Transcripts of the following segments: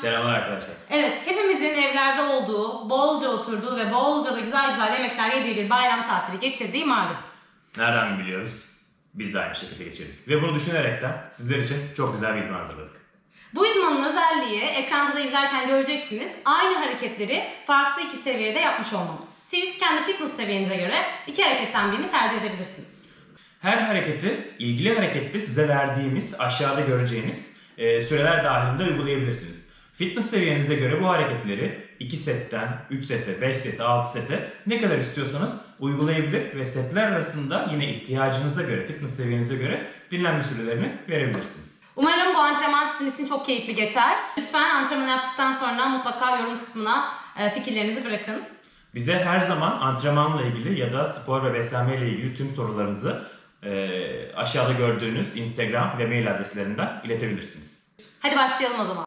Selamlar arkadaşlar. Evet, hepimizin evlerde olduğu, bolca oturduğu ve bolca da güzel güzel yemekler yediği bir bayram tatili geçirdiği malum. Nereden biliyoruz? Biz de aynı şekilde geçirdik. Ve bunu düşünerekten sizler için çok güzel bir idman hazırladık. Bu idmanın özelliği ekranda da izlerken göreceksiniz. Aynı hareketleri farklı iki seviyede yapmış olmamız. Siz kendi fitness seviyenize göre iki hareketten birini tercih edebilirsiniz. Her hareketi ilgili harekette size verdiğimiz aşağıda göreceğiniz e, süreler dahilinde uygulayabilirsiniz. Fitness seviyenize göre bu hareketleri 2 setten 3 sete, 5 sete, 6 sete ne kadar istiyorsanız uygulayabilir ve setler arasında yine ihtiyacınıza göre, fitness seviyenize göre dinlenme sürelerini verebilirsiniz. Umarım bu antrenman sizin için çok keyifli geçer. Lütfen antrenman yaptıktan sonra mutlaka yorum kısmına e, fikirlerinizi bırakın. Bize her zaman antrenmanla ilgili ya da spor ve beslenme ile ilgili tüm sorularınızı e, aşağıda gördüğünüz Instagram ve mail adreslerinden iletebilirsiniz. Hadi başlayalım o zaman.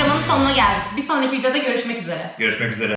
Antrenmanın sonuna geldik. Bir sonraki videoda görüşmek üzere. Görüşmek üzere.